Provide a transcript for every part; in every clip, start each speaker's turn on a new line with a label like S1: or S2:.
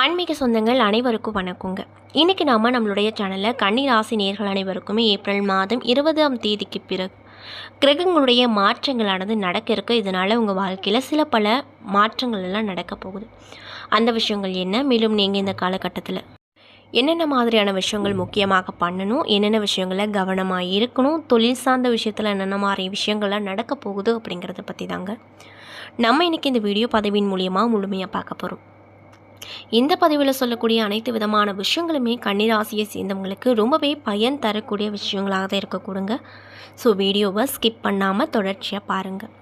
S1: ஆன்மீக சொந்தங்கள் அனைவருக்கும் வணக்கங்க. இன்றைக்கி நாம் நம்மளுடைய சேனலில் கன்னி ராசி நேர்கள் அனைவருக்குமே ஏப்ரல் மாதம் இருபதாம் தேதிக்கு பிறகு கிரகங்களுடைய மாற்றங்களானது நடக்க இருக்கு இதனால் உங்கள் வாழ்க்கையில் சில பல மாற்றங்கள் எல்லாம் நடக்க போகுது. அந்த விஷயங்கள் என்ன? மேலும் நீங்கள் இந்த காலகட்டத்தில் என்னென்ன மாதிரியான விஷயங்கள் முக்கியமாக பண்ணணும்? என்னென்ன விஷயங்களை கவனமாக இருக்கணும்? தொழில் சார்ந்த விஷயத்தில் என்னென்ன மாதிரி விஷயங்கள்லாம் நடக்க போகுது அப்படிங்கிறத பற்றி தாங்க நம்ம இன்றைக்கி இந்த வீடியோ பதவியின் மூலியமாக முழுமையாக பார்க்க போகிறோம் இந்த பதிவில் சொல்லக்கூடிய அனைத்து விதமான விஷயங்களுமே கன்னிராசியை சேர்ந்தவங்களுக்கு ரொம்பவே பயன் தரக்கூடிய விஷயங்களாக தான் இருக்கக்கூடுங்க. ஸோ வீடியோவை ஸ்கிப் பண்ணாமல் தொடர்ச்சியாக பாருங்கள்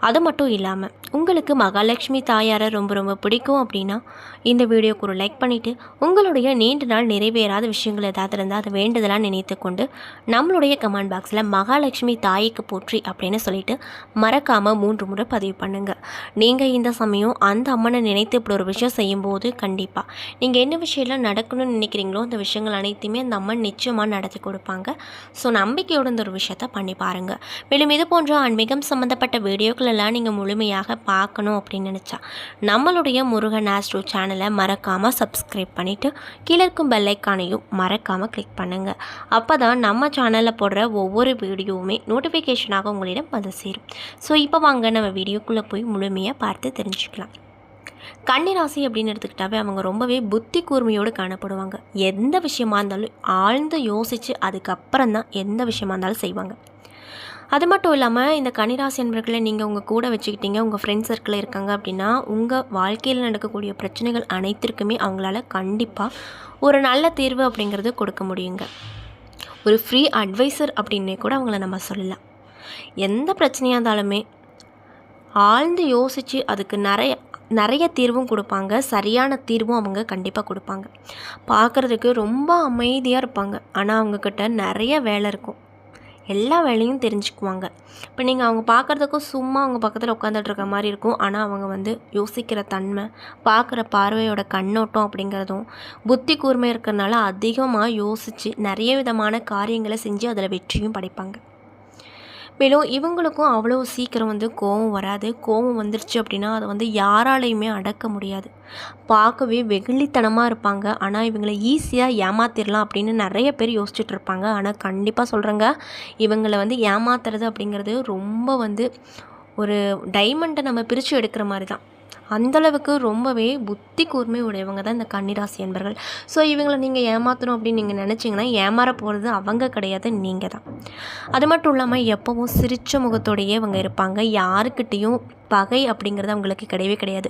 S1: அது மட்டும் இல்லாமல் உங்களுக்கு மகாலட்சுமி தாயாரை ரொம்ப ரொம்ப பிடிக்கும் அப்படின்னா இந்த வீடியோக்கு ஒரு லைக் பண்ணிவிட்டு உங்களுடைய நீண்ட நாள் நிறைவேறாத விஷயங்கள் ஏதாவது இருந்தால் அதை வேண்டுதலாக நினைத்து கொண்டு நம்மளுடைய கமெண்ட் பாக்ஸில் மகாலட்சுமி தாய்க்கு போற்றி அப்படின்னு சொல்லிட்டு மறக்காமல் மூன்று முறை பதிவு பண்ணுங்கள் நீங்கள் இந்த சமயம் அந்த அம்மனை நினைத்து இப்படி ஒரு விஷயம் செய்யும்போது கண்டிப்பாக நீங்கள் என்ன விஷயம்லாம் நடக்கணும்னு நினைக்கிறீங்களோ அந்த விஷயங்கள் அனைத்தையுமே அந்த அம்மன் நிச்சயமாக நடத்தி கொடுப்பாங்க. ஸோ நம்பிக்கையோட இந்த ஒரு விஷயத்த பண்ணி பாருங்கள் மேலும் இது போன்ற ஆன்மீகம் சம்மந்தப்பட்ட வீடியோக்களெல்லாம் நீங்கள் முழுமையாக பார்க்கணும் அப்படின்னு நினச்சா நம்மளுடைய முருகன் ஆஸ்ட்ரோ சேனலை மறக்காமல் சப்ஸ்கிரைப் பண்ணிவிட்டு கீழே இருக்கும் பெல்லைக்கானையும் மறக்காமல் கிளிக் பண்ணுங்கள் அப்போ தான் நம்ம சேனலில் போடுற ஒவ்வொரு வீடியோவுமே நோட்டிஃபிகேஷனாக உங்களிடம் வந்து சேரும். ஸோ இப்போ வாங்க நம்ம வீடியோக்குள்ளே போய் முழுமையாக பார்த்து தெரிஞ்சுக்கலாம். கன்னிராசி அப்படின்னு எடுத்துக்கிட்டாவே அவங்க ரொம்பவே புத்தி கூர்மையோடு காணப்படுவாங்க. எந்த விஷயமா இருந்தாலும் ஆழ்ந்து யோசித்து அதுக்கப்புறம் தான் எந்த விஷயமா இருந்தாலும் செய்வாங்க. அது மட்டும் இல்லாமல் இந்த கனிராசி என்பர்களை நீங்கள் உங்கள் கூட வச்சுக்கிட்டீங்க உங்கள் ஃப்ரெண்ட்ஸ் சர்க்கிளில் இருக்காங்க அப்படின்னா உங்கள் வாழ்க்கையில் நடக்கக்கூடிய பிரச்சனைகள் அனைத்திற்குமே அவங்களால கண்டிப்பாக ஒரு நல்ல தீர்வு அப்படிங்கிறது கொடுக்க முடியுங்க. ஒரு ஃப்ரீ அட்வைசர் அப்படின்னே கூட அவங்கள நம்ம சொல்லலாம். எந்த பிரச்சனையாக இருந்தாலுமே ஆழ்ந்து யோசித்து அதுக்கு நிறைய நிறைய தீர்வும் கொடுப்பாங்க. சரியான தீர்வும் அவங்க கண்டிப்பாக கொடுப்பாங்க. பார்க்குறதுக்கு ரொம்ப அமைதியாக இருப்பாங்க. ஆனால் அவங்கக்கிட்ட நிறைய வேலை இருக்கும். எல்லா வேலையும் தெரிஞ்சுக்குவாங்க. இப்போ நீங்கள் அவங்க பார்க்குறதுக்கும் சும்மா அவங்க பக்கத்தில் உட்காந்துட்டு இருக்க மாதிரி இருக்கும். ஆனால் அவங்க வந்து யோசிக்கிற தன்மை பார்க்குற பார்வையோட கண்ணோட்டம் அப்படிங்கிறதும் புத்தி கூர்மை இருக்கிறனால அதிகமாக யோசித்து நிறைய விதமான காரியங்களை செஞ்சு அதில் வெற்றியும் படைப்பாங்க. மேலும் இவங்களுக்கும் அவ்வளோ சீக்கிரம் வந்து கோவம் வராது. கோவம் வந்துருச்சு அப்படின்னா அதை வந்து யாராலையுமே அடக்க முடியாது. பார்க்கவே வெகுளித்தனமாக இருப்பாங்க. ஆனால் இவங்களை ஈஸியாக ஏமாத்திடலாம் அப்படின்னு நிறைய பேர் யோசிச்சுட்டு இருப்பாங்க. ஆனால் கண்டிப்பாக சொல்கிறேங்க இவங்களை வந்து ஏமாத்துறது அப்படிங்கிறது ரொம்ப வந்து ஒரு டைமண்டை நம்ம பிரித்து எடுக்கிற மாதிரி தான் அந்தளவுக்கு ரொம்பவே புத்தி கூர்மை உடையவங்க தான் இந்த கன்னிராசி என்பர்கள். ஸோ இவங்களை நீங்கள் ஏமாற்றணும் அப்படின்னு நீங்கள் நினச்சிங்கன்னா ஏமாற போகிறது அவங்க கிடையாது நீங்கள் தான். அது மட்டும் இல்லாமல் எப்போவும் சிரித்த முகத்தோடையே இவங்க இருப்பாங்க. யாருக்கிட்டேயும் பகை அப்படிங்கிறது அவங்களுக்கு கிடையவே கிடையாது.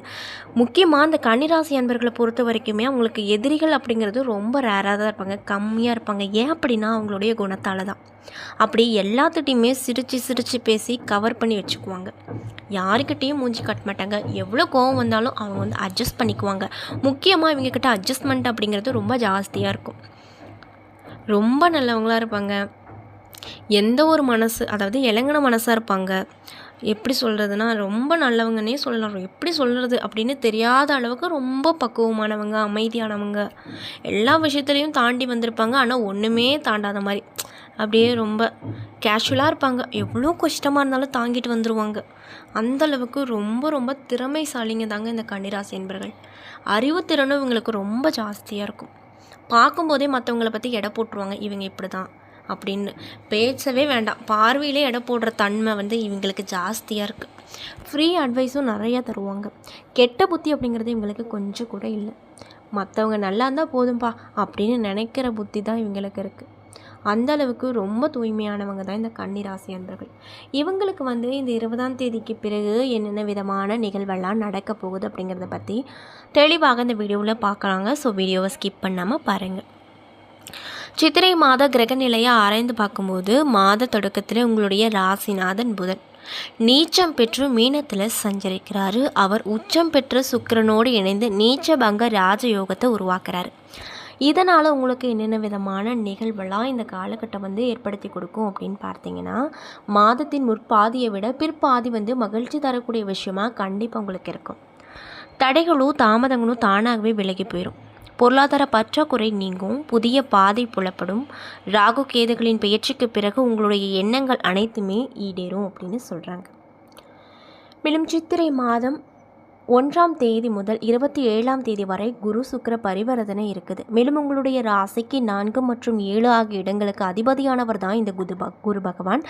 S1: முக்கியமாக அந்த கன்னிராசி அன்பர்களை பொறுத்த வரைக்குமே அவங்களுக்கு எதிரிகள் அப்படிங்கிறது ரொம்ப ரேராக தான் இருப்பாங்க. கம்மியாக இருப்பாங்க. ஏன் அப்படின்னா அவங்களுடைய குணத்தால் தான். அப்படி எல்லாத்துட்டையுமே சிரித்து சிரித்து பேசி கவர் பண்ணி வச்சுக்குவாங்க. யாருக்கிட்டேயும் மூஞ்சி கட்ட மாட்டாங்க. எவ்வளோ கோவம் வந்தாலும் அவங்க வந்து அட்ஜஸ்ட் பண்ணிக்குவாங்க. முக்கியமாக இவங்கக்கிட்ட அட்ஜஸ்ட்மெண்ட் அப்படிங்கிறது ரொம்ப ஜாஸ்தியாக இருக்கும். ரொம்ப நல்லவங்களாக இருப்பாங்க. எந்த ஒரு மனசு அதாவது இளங்கின மனசாக இருப்பாங்க. எப்படி சொல்கிறதுனா ரொம்ப நல்லவங்கன்னே சொல்லலாம். எப்படி சொல்கிறது அப்படின்னு தெரியாத அளவுக்கு ரொம்ப பக்குவமானவங்க அமைதியானவங்க. எல்லா விஷயத்துலையும் தாண்டி வந்திருப்பாங்க. ஆனால் ஒன்றுமே தாண்டாத மாதிரி. அப்படியே ரொம்ப கேஷுவலாக இருப்பாங்க. எவ்வளோ கஷ்டமாக இருந்தாலும் தாங்கிட்டு வந்துடுவாங்க அந்தளவுக்கு ரொம்ப ரொம்ப திறமைசாலிங்க தாங்க இந்த கன்னிராசி என்பர்கள். அறிவுத்திறனும் இவங்களுக்கு ரொம்ப ஜாஸ்தியாக இருக்கும். பார்க்கும்போதே மற்றவங்கள பற்றி எடை போட்டுருவாங்க. இவங்க இப்படி தான் அப்படின்னு. பேச்சவே வேண்டாம். பார்வையிலே எடை போடுற தன்மை வந்து இவங்களுக்கு ஜாஸ்தியாக இருக்குது ஃப்ரீ அட்வைஸும் நிறையா தருவாங்க. கெட்ட புத்தி அப்படிங்கிறது இவங்களுக்கு கொஞ்சம் கூட இல்லை. மற்றவங்க நல்லா இருந்தால் போதும்பா அப்படின்னு நினைக்கிற புத்தி தான் இவங்களுக்கு இருக்குது அந்த அளவுக்கு ரொம்ப தூய்மையானவங்க தான் இந்த கன்னிராசி அன்பர்கள். இவங்களுக்கு வந்து இந்த இருபதாம் தேதிக்கு பிறகு என்னென்ன விதமான நிகழ்வெல்லாம் நடக்க போகுது அப்படிங்கிறத பற்றி தெளிவாக இந்த வீடியோவில் பார்க்குறாங்க ஸோ வீடியோவை ஸ்கிப் பண்ணாமல் பாருங்கள் சித்திரை மாத கிரக நிலையை ஆராய்ந்து பார்க்கும்போது மாத தொடக்கத்தில் உங்களுடைய ராசிநாதன் புதன். நீச்சம் பெற்று மீனத்தில் சஞ்சரிக்கிறாரு. அவர் உச்சம் பெற்ற சுக்கிரனோடு இணைந்து நீச்ச பங்க ராஜயோகத்தை உருவாக்குறாரு. இதனால் உங்களுக்கு என்னென்ன விதமான நிகழ்வெல்லாம் இந்த காலகட்டம் வந்து ஏற்படுத்தி கொடுக்கும் அப்படின்னு பார்த்தீங்கன்னா மாதத்தின் முற்பாதியை விட பிற்பாதி வந்து மகிழ்ச்சி தரக்கூடிய விஷயமா கண்டிப்பாக உங்களுக்கு இருக்கும். தடைகளும் தாமதங்களும் தானாகவே விலகி போயிடும் பொருளாதார பற்றாக்குறை நீங்கும் புதிய பாதை புலப்படும் ராகு கேதுகளின் பெயர்ச்சிக்கு பிறகு உங்களுடைய எண்ணங்கள் அனைத்துமே ஈடேறும் அப்படின்னு சொல்கிறாங்க மேலும் சித்திரை மாதம் ஒன்றாம் தேதி முதல் இருபத்தி ஏழாம் தேதி வரை குரு சுக்கிர பரிவர்த்தனை இருக்குது. மேலும் உங்களுடைய ராசிக்கு நான்கு மற்றும் ஏழு ஆகிய இடங்களுக்கு அதிபதியானவர் தான் இந்த குரு குரு பகவான்.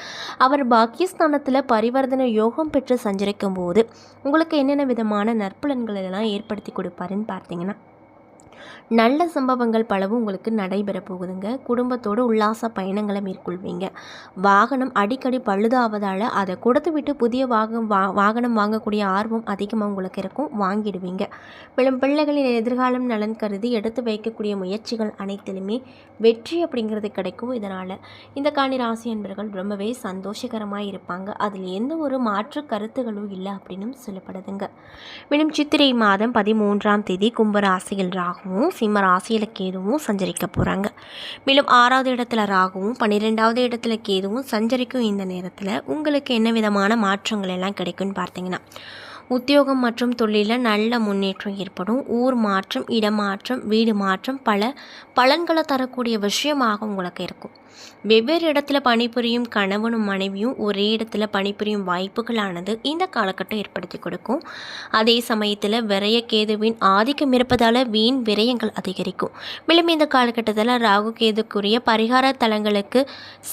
S1: அவர் பாக்கியஸ்தானத்தில் பரிவர்த்தனை யோகம் பெற்று சஞ்சரிக்கும் போது உங்களுக்கு என்னென்ன விதமான நற்பலன்கள் எல்லாம் ஏற்படுத்தி கொடுப்பாருன்னு பார்த்தீங்கன்னா நல்ல சம்பவங்கள் பலவும் உங்களுக்கு நடைபெற போகுதுங்க. குடும்பத்தோடு உல்லாச பயணங்களை மேற்கொள்வீங்க. வாகனம் அடிக்கடி பழுதாவதால் அதை கொடுத்து விட்டு புதிய வாகம் வா வாகனம் வாங்கக்கூடிய ஆர்வம் அதிகமாக உங்களுக்கு இருக்கும். வாங்கிடுவீங்க. மேலும் பிள்ளைகளின் எதிர்காலம் நலன் கருதி எடுத்து வைக்கக்கூடிய முயற்சிகள் அனைத்திலுமே வெற்றி அப்படிங்கிறது கிடைக்கும் இதனால். இந்த காணி ராசி என்பர்கள் ரொம்பவே சந்தோஷகரமாக இருப்பாங்க. அதில் எந்த ஒரு மாற்று கருத்துகளும் இல்லை அப்படின்னும் சொல்லப்படுதுங்க. மேலும் சித்திரை மாதம் பதிமூன்றாம் தேதி கும்பராசியில் ராகும். ராகுவும் சிம்ம ராசியில் கேதுவும் சஞ்சரிக்க போகிறாங்க மேலும் ஆறாவது இடத்துல ராகுவும் பன்னிரெண்டாவது இடத்துல கேதுவும் சஞ்சரிக்கும் இந்த நேரத்தில் உங்களுக்கு என்ன விதமான மாற்றங்கள் எல்லாம் கிடைக்கும்னு பார்த்தீங்கன்னா உத்தியோகம் மற்றும் தொழிலில் நல்ல முன்னேற்றம் ஏற்படும். ஊர் மாற்றம் இடமாற்றம் வீடு மாற்றம் பல பலன்களை தரக்கூடிய விஷயமாக உங்களுக்கு இருக்கும். வெவ்வேறு இடத்துல பணிபுரியும் கணவனும் மனைவியும் ஒரே இடத்துல பணிபுரியும் வாய்ப்புகளானது இந்த காலகட்டம் ஏற்படுத்தி கொடுக்கும். அதே சமயத்தில் விரய கேதுவின் ஆதிக்கம் இருப்பதால் வீண் விரயங்கள் அதிகரிக்கும். மேலும் இந்த காலகட்டத்தில் ராகு கேதுக்குரிய பரிகார தலங்களுக்கு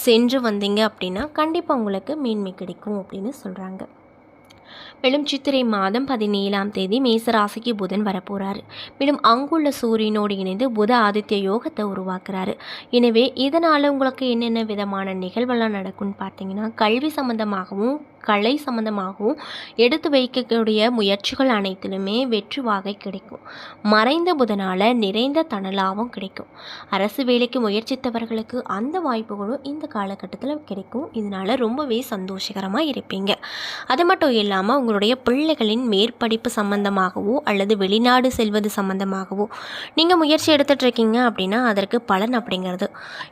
S1: சென்று வந்தீங்க அப்படின்னா கண்டிப்பாக உங்களுக்கு மேன்மை கிடைக்கும் அப்படின்னு சொல்கிறாங்க மேலும் சித்திரை மாதம் பதினேழாம் தேதி மேசராசிக்கு புதன் வரப்போகிறாரு மேலும் அங்குள்ள சூரியனோடு இணைந்து புத ஆதித்ய யோகத்தை உருவாக்குறாரு. எனவே இதனால் உங்களுக்கு என்னென்ன விதமான நிகழ்வெல்லாம் நடக்கும்னு பார்த்தீங்கன்னா கல்வி சம்மந்தமாகவும் கலை சம்மந்தமாகவும் எடுத்து வைக்கக்கூடிய முயற்சிகள் அனைத்திலுமே வெற்றி வாகை கிடைக்கும். மறைந்த புதனால் நிறைந்த தனலாவும் கிடைக்கும். அரசு வேலைக்கு முயற்சித்தவர்களுக்கு அந்த வாய்ப்புகளும் இந்த காலகட்டத்தில் கிடைக்கும். இதனால் ரொம்பவே சந்தோஷகரமாக இருப்பீங்க. அது மட்டும் இல்லாமல் உங்களுடைய பிள்ளைகளின் மேற்படிப்பு சம்பந்தமாகவோ அல்லது வெளிநாடு செல்வது சம்பந்தமாகவோ நீங்கள் முயற்சி எடுத்துகிட்டு இருக்கீங்க அப்படின்னா அதற்கு பலன் அப்படிங்கிறது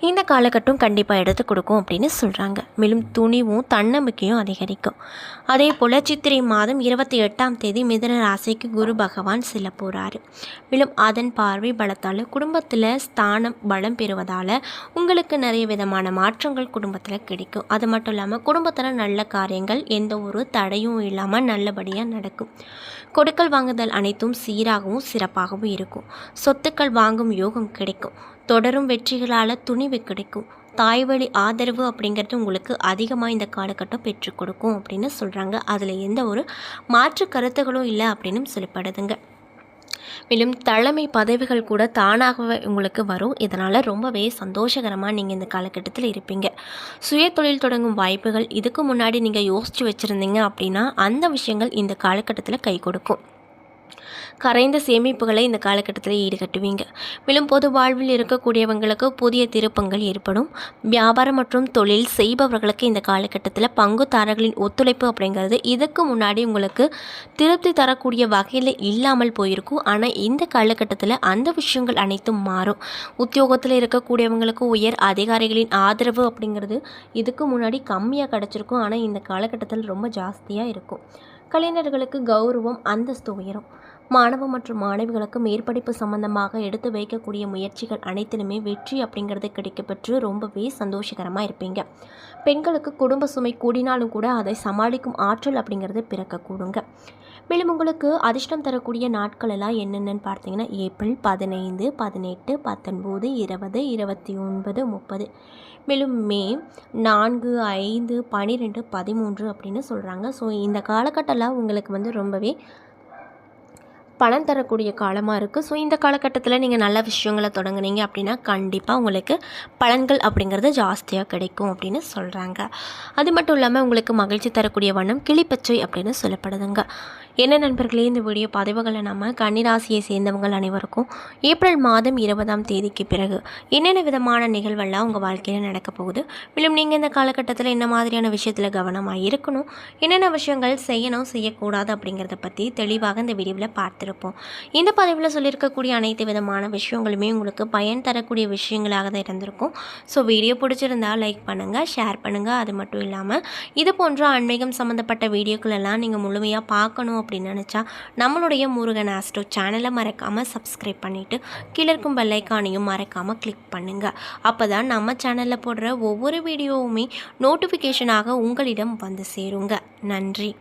S1: இந்த காலகட்டம் கண்டிப்பாக எடுத்து கொடுக்கும் அப்படின்னு சொல்கிறாங்க மேலும் துணிவும் தன்னம்பிக்கையும் அதிகரிக்கும். அதே போல் சித்திரை மாதம் இருபத்தி எட்டாம் தேதி மிதன ராசிக்கு குரு பகவான் செல்ல போகிறாரு மேலும் அதன் பார்வை பலத்தால் குடும்பத்தில் ஸ்தானம் பலம் பெறுவதால் உங்களுக்கு நிறைய விதமான மாற்றங்கள் குடும்பத்தில் கிடைக்கும். அது மட்டும் இல்லாமல் குடும்பத்தில் நல்ல காரியங்கள் எந்த ஒரு தடையும் இல்லாமல் நல்லபடியாக நடக்கும். கொடுக்கல் வாங்குதல் அனைத்தும் சீராகவும் சிறப்பாகவும் இருக்கும். சொத்துக்கள் வாங்கும் யோகம் கிடைக்கும். தொடரும் வெற்றிகளால் துணிவு கிடைக்கும். தாய்வழி ஆதரவு அப்படிங்கிறது உங்களுக்கு அதிகமாக இந்த காலகட்டம் பெற்றுக் கொடுக்கும் அப்படின்னு சொல்கிறாங்க அதில் எந்த ஒரு மாற்று கருத்துகளும் இல்லை அப்படின்னு சொல்லப்படுதுங்க. மேலும் தலைமை பதவிகள் கூட தானாகவே உங்களுக்கு வரும். இதனால் ரொம்பவே சந்தோஷகரமாக நீங்கள் இந்த காலகட்டத்தில் இருப்பீங்க. சுய தொழில் தொடங்கும் வாய்ப்புகள் இதுக்கு முன்னாடி நீங்கள் யோசித்து வச்சுருந்தீங்க அப்படின்னா அந்த விஷயங்கள் இந்த காலகட்டத்தில் கை கொடுக்கும். கரைந்த சேமிப்புகளை இந்த காலகட்டத்தில் ஈடுகட்டுவீங்க. மேலும் பொது வாழ்வில் இருக்கக்கூடியவங்களுக்கு புதிய திருப்பங்கள் ஏற்படும். வியாபாரம் மற்றும் தொழில் செய்பவர்களுக்கு இந்த காலகட்டத்தில் பங்குதாரர்களின் ஒத்துழைப்பு அப்படிங்கிறது இதுக்கு முன்னாடி உங்களுக்கு திருப்தி தரக்கூடிய வகையில் இல்லாமல் போயிருக்கும். ஆனால் இந்த காலகட்டத்தில் அந்த விஷயங்கள் அனைத்தும் மாறும். உத்தியோகத்தில் இருக்கக்கூடியவங்களுக்கு உயர் அதிகாரிகளின் ஆதரவு அப்படிங்கிறது இதுக்கு முன்னாடி கம்மியாக கிடச்சிருக்கும். ஆனால் இந்த காலகட்டத்தில் ரொம்ப ஜாஸ்தியாக இருக்கும். கலைஞர்களுக்கு கௌரவம் அந்தஸ்து உயரும். மாணவ மற்றும் மாணவிகளுக்கு மேற்படிப்பு சம்பந்தமாக எடுத்து வைக்கக்கூடிய முயற்சிகள் அனைத்திலுமே வெற்றி அப்படிங்கிறது கிடைக்கப்பெற்று ரொம்பவே சந்தோஷகரமாக இருப்பீங்க. பெண்களுக்கு குடும்ப சுமை கூடினாலும் கூட அதை சமாளிக்கும் ஆற்றல் அப்படிங்கிறது பிறக்கக்கூடுங்க. மேலும் உங்களுக்கு அதிர்ஷ்டம் தரக்கூடிய நாட்கள் எல்லாம் என்னென்னு பார்த்தீங்கன்னா ஏப்ரல் பதினைந்து பதினெட்டு பத்தொன்பது இருபது இருபத்தி ஒன்பது முப்பது. மேலும் மே நான்கு ஐந்து பன்னிரெண்டு பதிமூன்று அப்படின்னு சொல்கிறாங்க ஸோ இந்த காலகட்டம்லாம் உங்களுக்கு வந்து ரொம்பவே பலன் தரக்கூடிய காலமாக இருக்குது ஸோ இந்த காலகட்டத்தில் நீங்கள் நல்ல விஷயங்களை தொடங்குனீங்க அப்படின்னா கண்டிப்பாக உங்களுக்கு பலன்கள் அப்படிங்கிறது ஜாஸ்தியாக கிடைக்கும் அப்படின்னு சொல்கிறாங்க அது மட்டும் இல்லாமல் உங்களுக்கு மகிழ்ச்சி தரக்கூடிய வண்ணம் கிளிப்பச்சை அப்படின்னு சொல்லப்படுதுங்க. என்ன நண்பர்களே இந்த வீடியோ பதிவுகளை நம்ம கன்னிராசியை சேர்ந்தவங்கள் அனைவருக்கும் ஏப்ரல் மாதம் இருபதாம் தேதிக்கு பிறகு என்னென்ன விதமான நிகழ்வெல்லாம் உங்கள் வாழ்க்கையில் நடக்க போகுது? மேலும் நீங்கள் இந்த காலகட்டத்தில் என்ன மாதிரியான விஷயத்தில் கவனமாக இருக்கணும்? என்னென்ன விஷயங்கள் செய்யணும் செய்யக்கூடாது அப்படிங்கிறத பற்றி தெளிவாக இந்த வீடியோவில் பார்த்துருப்போம். இந்த பதிவில் சொல்லியிருக்கக்கூடிய அனைத்து விதமான விஷயங்களுமே உங்களுக்கு பயன் தரக்கூடிய விஷயங்களாக தான் இருந்திருக்கும். ஸோ வீடியோ பிடிச்சிருந்தா லைக் பண்ணுங்கள் ஷேர் பண்ணுங்கள் அது மட்டும் இல்லாமல் இது போன்ற ஆன்மீகம் சம்மந்தப்பட்ட வீடியோக்களெல்லாம் நீங்கள் முழுமையாக பார்க்கணும் அப்படின்னு நினச்சா நம்மளுடைய முருகன் ஆஸ்ட்ரோ சேனலை மறக்காமல் சப்ஸ்கிரைப் பண்ணிவிட்டு கீழே இருக்கும் பெல்லைக்கானையும் மறக்காமல் கிளிக் பண்ணுங்கள் அப்போ தான் நம்ம சேனலில் போடுற ஒவ்வொரு வீடியோவுமே நோட்டிஃபிகேஷனாக உங்களிடம் வந்து சேருங்க. நன்றி.